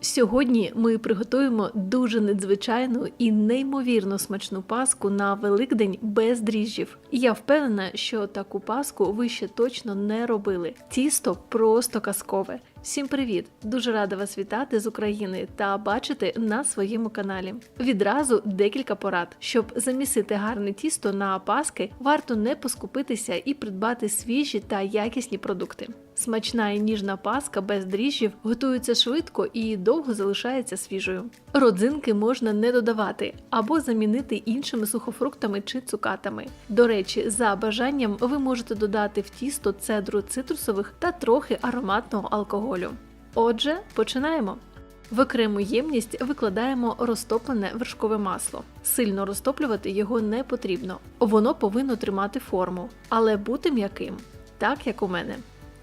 Сьогодні ми приготуємо дуже надзвичайну і неймовірно смачну паску на Великдень без дріжджів. Я впевнена, що таку паску ви ще точно не робили. Тісто просто казкове. Всім привіт! Дуже рада вас вітати з України та бачити на своєму каналі. Відразу декілька порад. Щоб замісити гарне тісто на паски, варто не поскупитися і придбати свіжі та якісні продукти. Смачна і ніжна паска без дріжджів готується швидко і довго залишається свіжою. Родзинки можна не додавати або замінити іншими сухофруктами чи цукатами. До речі, за бажанням ви можете додати в тісто цедру цитрусових та трохи ароматного алкоголю. Отже, починаємо. В окрему ємність викладаємо розтоплене вершкове масло. Сильно розтоплювати його не потрібно. Воно повинно тримати форму, але бути м'яким, так як у мене.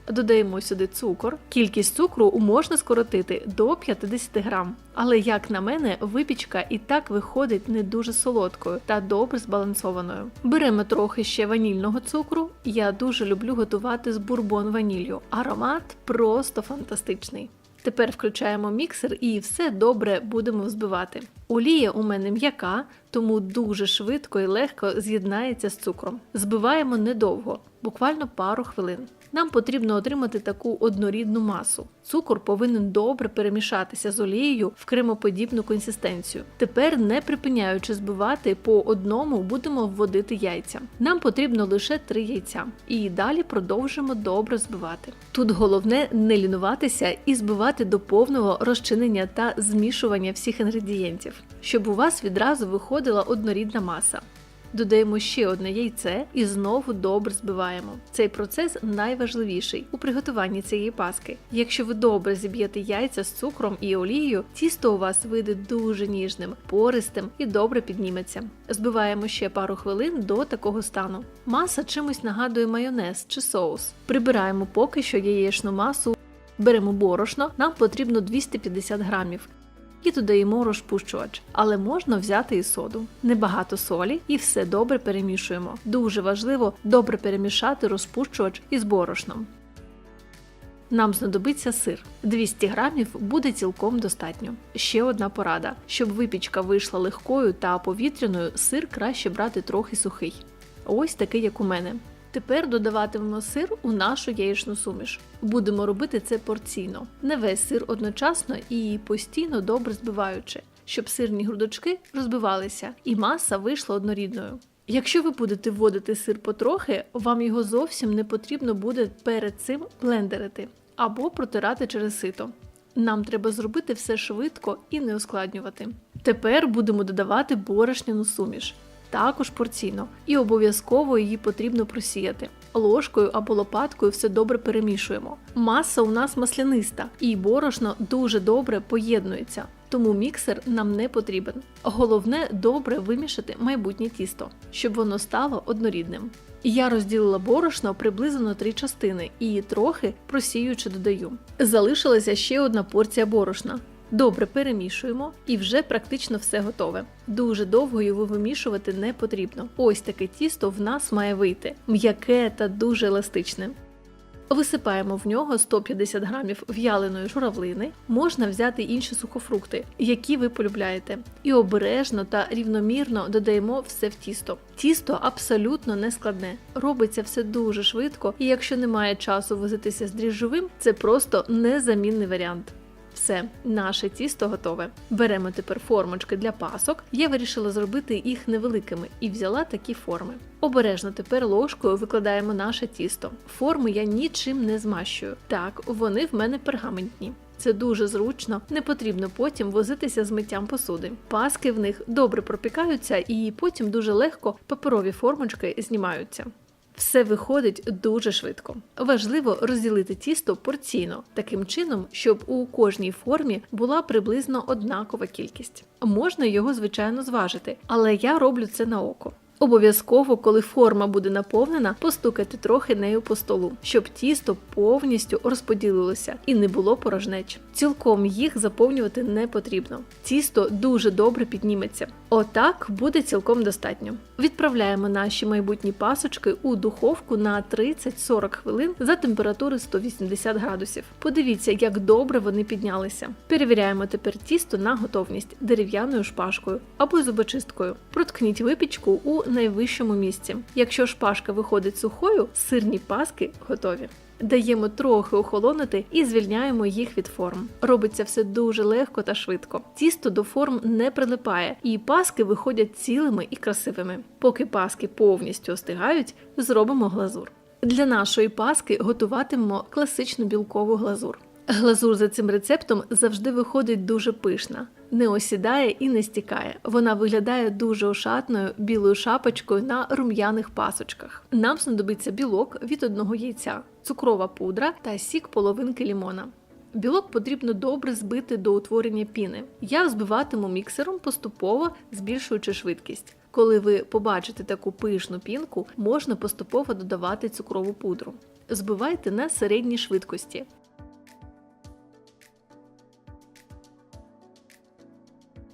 Додаємо сюди цукор. Кількість цукру можна скоротити до 50 грам. Але, як на мене, випічка і так виходить не дуже солодкою та добре збалансованою. Беремо трохи ще ванільного цукру. Я дуже люблю готувати з бурбон ваніллю. Аромат просто фантастичний. Тепер включаємо міксер і все добре будемо взбивати. Олія у мене м'яка, тому дуже швидко і легко з'єднається з цукром. Збиваємо недовго, буквально пару хвилин. Нам потрібно отримати таку однорідну масу. Цукор повинен добре перемішатися з олією в кремоподібну консистенцію. Тепер, не припиняючи збивати, по одному будемо вводити яйця. Нам потрібно лише три яйця. І далі продовжимо добре збивати. Тут головне не лінуватися і збивати до повного розчинення та змішування всіх інгредієнтів, щоб у вас відразу виходила однорідна маса. Додаємо ще одне яйце і знову добре збиваємо. Цей процес найважливіший у приготуванні цієї паски. Якщо ви добре зіб'єте яйця з цукром і олією, тісто у вас вийде дуже ніжним, пористим і добре підніметься. Збиваємо ще пару хвилин до такого стану. Маса чимось нагадує майонез чи соус. Прибираємо поки що яєчну масу. Беремо борошно, нам потрібно 250 грамів і додаємо розпущувач, але можна взяти і соду. Небагато солі і все добре перемішуємо. Дуже важливо добре перемішати розпущувач із борошном. Нам знадобиться сир. 200 грамів буде цілком достатньо. Ще одна порада: щоб випічка вийшла легкою та повітряною, сир краще брати трохи сухий. Ось такий, як у мене. Тепер додаватимемо сир у нашу яєчну суміш. Будемо робити це порційно, не весь сир одночасно і постійно добре збиваючи, щоб сирні грудочки розбивалися і маса вийшла однорідною. Якщо ви будете вводити сир потрохи, вам його зовсім не потрібно буде перед цим блендерити або протирати через сито. Нам треба зробити все швидко і не ускладнювати. Тепер будемо додавати борошняну суміш також порційно, і обов'язково її потрібно просіяти. Ложкою або лопаткою все добре перемішуємо. Маса у нас масляниста, і борошно дуже добре поєднується, тому міксер нам не потрібен. Головне добре вимішати майбутнє тісто, щоб воно стало однорідним. Я розділила борошно приблизно на три частини і трохи просіюючи додаю. Залишилася ще одна порція борошна. Добре перемішуємо і вже практично все готове. Дуже довго його вимішувати не потрібно. Ось таке тісто в нас має вийти м'яке та дуже еластичне. Висипаємо в нього 150 грамів в'яленої журавлини, можна взяти інші сухофрукти, які ви полюбляєте, і обережно та рівномірно додаємо все в тісто. Тісто абсолютно не складне, робиться все дуже швидко, і якщо немає часу возитися з дріжджовим, це просто незамінний варіант. Все, наше тісто готове. Беремо тепер формочки для пасок. Я вирішила зробити їх невеликими і взяла такі форми. Обережно тепер ложкою викладаємо наше тісто. Форми я нічим не змащую. Так, вони в мене пергаментні. Це дуже зручно, не потрібно потім возитися з миттям посуди. Паски в них добре пропікаються і потім дуже легко паперові формочки знімаються. Все виходить дуже швидко. Важливо розділити тісто порційно, таким чином, щоб у кожній формі була приблизно однакова кількість. Можна його, звичайно, зважити, але я роблю це на око. Обов'язково, коли форма буде наповнена, постукайте трохи нею по столу, щоб тісто повністю розподілилося і не було порожнеч. Цілком їх заповнювати не потрібно. Тісто дуже добре підніметься. Отак буде цілком достатньо. Відправляємо наші майбутні пасочки у духовку на 30-40 хвилин за температури 180 градусів. Подивіться, як добре вони піднялися. Перевіряємо тепер тісто на готовність дерев'яною шпажкою або зубочисткою. Проткніть випічку у найвищому місці. Якщо шпажка виходить сухою, сирні паски готові. Даємо трохи охолонути і звільняємо їх від форм. Робиться все дуже легко та швидко. Тісто до форм не прилипає, і паски виходять цілими і красивими. Поки паски повністю остигають, зробимо глазур. Для нашої паски готуватимемо класичну білкову глазур. Глазур за цим рецептом завжди виходить дуже пишна, не осідає і не стікає. Вона виглядає дуже ошатною білою шапочкою на рум'яних пасочках. Нам знадобиться білок від одного яйця, цукрова пудра та сік половинки лімона. Білок потрібно добре збити до утворення піни. Я взбиватиму міксером поступово збільшуючи швидкість. Коли ви побачите таку пишну пінку, можна поступово додавати цукрову пудру. Збивайте на середній швидкості.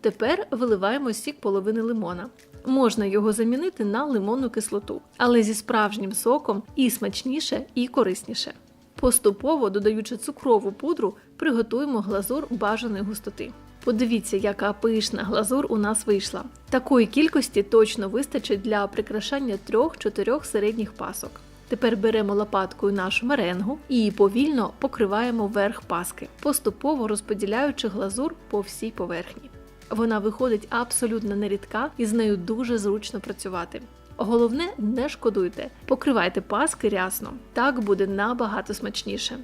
Тепер виливаємо сік половини лимона. Можна його замінити на лимонну кислоту, але зі справжнім соком і смачніше, і корисніше. Поступово додаючи цукрову пудру, приготуємо глазур бажаної густоти. Подивіться, яка пишна глазур у нас вийшла. Такої кількості точно вистачить для прикрашання трьох-чотирьох середніх пасок. Тепер беремо лопаткою нашу меренгу і повільно покриваємо верх паски, поступово розподіляючи глазур по всій поверхні. Вона виходить абсолютно нерідка і з нею дуже зручно працювати. Головне, не шкодуйте, покривайте паски рясно, так буде набагато смачніше.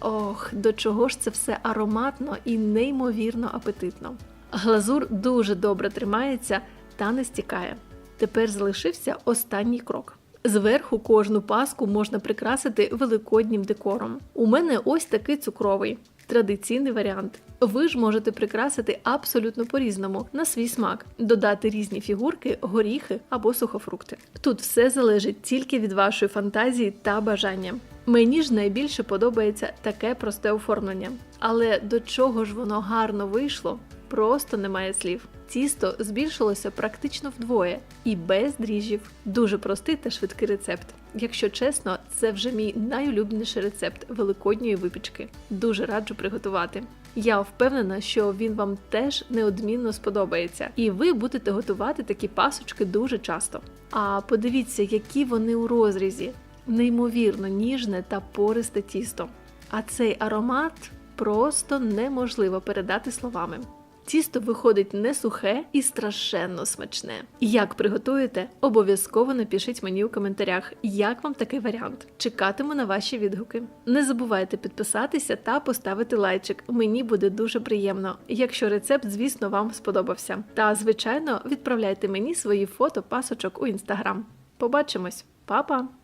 Ох, до чого ж це все ароматно і неймовірно апетитно. Глазур дуже добре тримається та не стікає. Тепер залишився останній крок. Зверху кожну паску можна прикрасити великоднім декором. У мене ось такий цукровий традиційний варіант. Ви ж можете прикрасити абсолютно по-різному на свій смак, додати різні фігурки, горіхи або сухофрукти. Тут все залежить тільки від вашої фантазії та бажання. Мені ж найбільше подобається таке просте оформлення, але до чого ж воно гарно вийшло, просто немає слів. Тісто збільшилося практично вдвоє і без дріжджів. Дуже простий та швидкий рецепт. Якщо чесно, це вже мій найулюбленіший рецепт великодньої випічки. Дуже раджу приготувати. Я впевнена, що він вам теж неодмінно сподобається, і ви будете готувати такі пасочки дуже часто. А подивіться, які вони у розрізі, неймовірно ніжне та пористе тісто. А цей аромат просто неможливо передати словами. Тісто виходить не сухе і страшенно смачне. Як приготуєте, обов'язково напишіть мені у коментарях, як вам такий варіант. Чекатиму на ваші відгуки. Не забувайте підписатися та поставити лайчик. Мені буде дуже приємно, якщо рецепт, звісно, вам сподобався. Та, звичайно, відправляйте мені свої фото пасочок у інстаграм. Побачимось, Па-па!